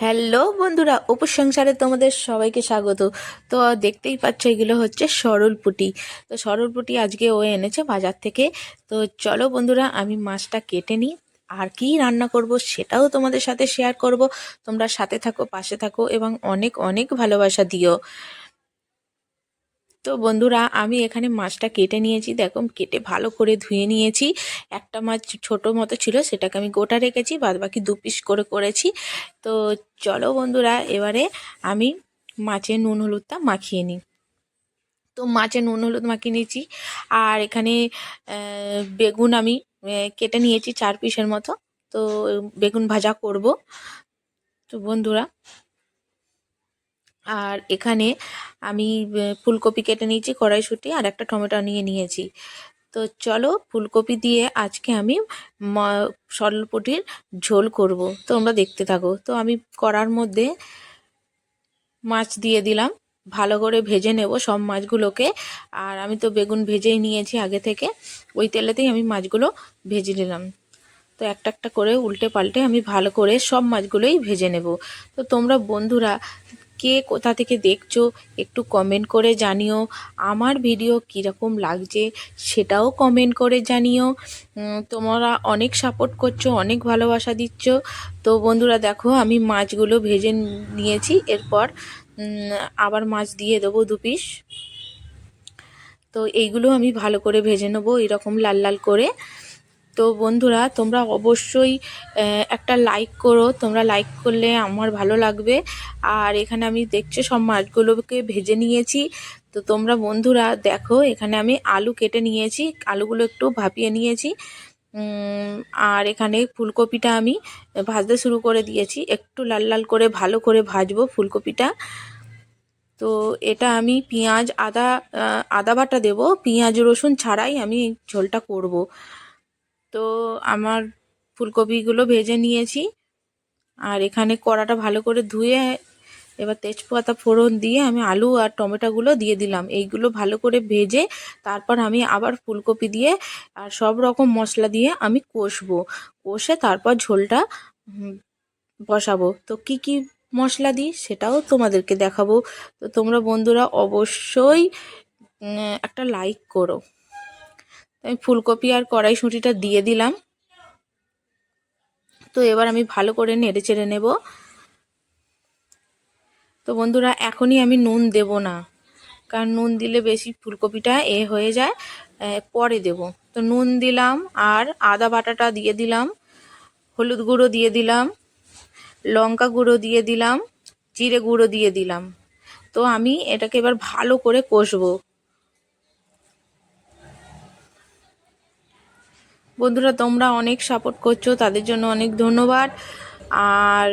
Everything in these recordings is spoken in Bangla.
হ্যালো বন্ধুরা, উপসংসারে তোমাদের সবাইকে স্বাগত। তো দেখতেই পাচ্ছ এগুলো হচ্ছে সরল পুটি। তো সরল পুটি আজকে ও এনেছে বাজার থেকে। তো চলো বন্ধুরা, আমি মাছটা কেটে নিই। আর কি রান্না করব সেটাও তোমাদের সাথে শেয়ার করব। তোমরা সাথে থাকো, পাশে থাকো এবং অনেক অনেক ভালোবাসা দিও। তো বন্ধুরা, আমি এখানে মাছটা কেটে নিয়েছি। দেখো, কেটে ভালো করে ধুয়ে নিয়েছি। একটা মাছ ছোট মতো ছিল, সেটাকে আমি গোটা রেখেছি বাদ বাকি দু পিস করে করেছি। তো চলো বন্ধুরা, এবারে আমি মাছের নুন হলুদটা মাখিয়ে নিই। তো মাছে নুন হলুদ মাখিয়ে নিয়েছি, আর এখানে বেগুন আমি কেটে নিয়েছি চার পিসের মতো। তো, বেগুন ভাজা করব। তো বন্ধুরা আর এখানে আমি ফুলকপি কেটে নিয়েছি, কড়াইশুঁটি আর একটা টমেটো নিয়ে নিয়েছি। তো চলো ফুলকপি দিয়ে আজকে আমি সরলপটির ঝোল করব। তো আমরা দেখতে থাকো। তো আমি করার মধ্যে মাছ দিয়ে দিলাম। ভালো করে ভেজে নেব সব মাছগুলোকে। আর আমি তো বেগুন ভেজেই নিয়েছি আগে থেকে। ওই তেলেতেই আমি মাছগুলো ভেজে নিলাম। তো একটা একটা করে উল্টে পাল্টে আমি ভালো করে সব মাছগুলোই ভেজে নেব। তো তোমরা বন্ধুরা কে কোথা থেকে দেখছ, একটু কমেন্ট করে জানিও। আমার ভিডিও কীরকম লাগছে, সেটাও কমেন্ট করে জানিও। তোমরা অনেক সাপোর্ট করছ, অনেক ভালোবাসা দিচ্ছ। তো বন্ধুরা দেখো, আমি মাছগুলো ভেজে নিয়েছি, এরপর আবার মাছ দিয়ে দেবো দু পিস তো এইগুলো আমি ভালো করে ভেজে নেব, এরকম লাল লাল করে। তো বন্ধুরা, তোমরা অবশ্যই একটা লাইক করো। তোমরা লাইক করলে আমার ভালো লাগবে। আর এখানে আমি দেখছ সব মাছগুলোকে ভেজে নিয়েছি। তো তোমরা বন্ধুরা, দেখো, এখানে আমি আলু কেটে নিয়েছি। আলুগুলো একটু ভাপিয়ে নিয়েছি। আর এখানে ফুলকপিটা আমি ভাজতে শুরু করে দিয়েছি। একটু লাল লাল করে, ভালো করে ভাজবো ফুলকপিটা। তো এটা আমি পেঁয়াজ, আদা আদা বাটা দেবো। পেঁয়াজ, রসুন ছাড়াই আমি ঝোলটা করব। তো আমার ফুলকপিগুলো ভেজে নিয়েছি। আর এখানে কড়াটা ভালো করে ধুয়ে, এবার তেজপাতা ফোড়ন দিয়ে আমি আলু আর টমেটোগুলো দিয়ে দিলাম। এইগুলো ভালো করে ভেজে তারপর আমি আবার ফুলকপি দিয়ে আর সব রকম মশলা দিয়ে আমি কষবো। কষে তারপর ঝোলটা বসাবো। তো কি কি মশলা দিই সেটাও তোমাদেরকে দেখাবো। তো তোমরা বন্ধুরা অবশ্যই একটা লাইক করো। আমি ফুলকপি আর কড়াইশুঁটিটা দিয়ে দিলাম। তো এবার আমি ভালো করে নেড়ে চেড়ে নেব। তো বন্ধুরা, এখনই আমি নুন দেব না, কারণ নুন দিলে বেশি ফুলকপিটা এ হয়ে যায় পরে দেব। তো নুন দিলাম আর আদা বাটাটা দিয়ে দিলাম, হলুদ গুঁড়ো দিয়ে দিলাম, লঙ্কা গুঁড়ো দিয়ে দিলাম, জিরে গুঁড়ো দিয়ে দিলাম। তো আমি এটাকে এবার ভালো করে কষবো। বন্ধুরা, তোমরা অনেক সাপোর্ট করছ, তাদের জন্য অনেক ধন্যবাদ। আর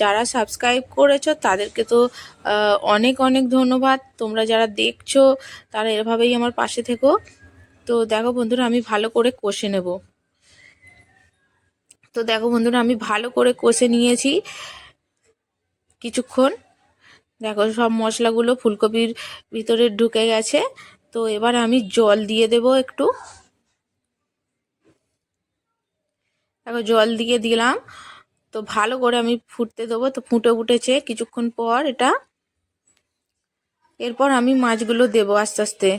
যারা সাবস্ক্রাইব করেছ, তাদেরকে তো অনেক অনেক ধন্যবাদ। তোমরা যারা দেখছ, তারা এভাবেই আমার পাশে থেকো। তো দেখো বন্ধুরা, আমি ভালো করে কষে নেব। তো দেখো বন্ধুরা, আমি ভালো করে কষে নিয়েছি কিছুক্ষণ। দেখো সব মশলাগুলো ফুলকপির ভিতরে ঢুকে গেছে। তো এবার আমি জল দিয়ে দেব একটু। দেখো জল দিয়ে দিলাম। তো ভালো করে আমি ফুটতে দেবো। তো ফুটে উঠেছে কিছুক্ষণ পর এটা। এরপর আমি মাছগুলো দেবো আস্তে আস্তে।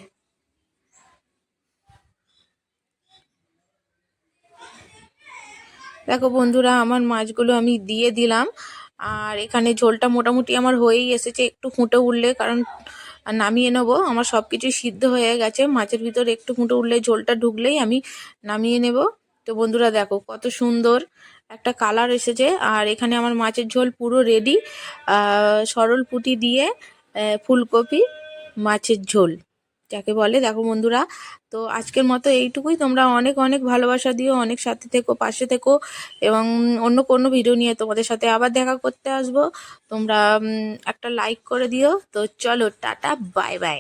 দেখো বন্ধুরা, আমার মাছগুলো আমি দিয়ে দিলাম। আর এখানে ঝোলটা মোটামুটি আমার হয়েই এসেছে। একটু ফুটে উঠলে, কারণ নামিয়ে নেব। আমার সব কিছুই সিদ্ধ হয়ে গেছে। মাছের ভিতরে একটু ফুটে উঠলে ঝোলটা ঢুকলেই আমি নামিয়ে নেব। তো বন্ধুরা দেখো কত সুন্দর একটা কালার এসেছে। আর এখানে আমার মাছের ঝোল পুরো রেডি সরল পুটি দিয়ে ফুলকপি, মাছের ঝোল। যাকে বলে, দেখো বন্ধুরা, তো আজকের মতো এইটুকুই। তোমরা অনেক অনেক ভালোবাসা দিও, অনেক সাথে থেকো, পাশে থেকো, এবং অন্য কোনো ভিডিও নিয়ে তোমাদের সাথে আবার দেখা করতে আসব। তোমরা একটা লাইক করে দিও। তো চলো, টাটা বাই বাই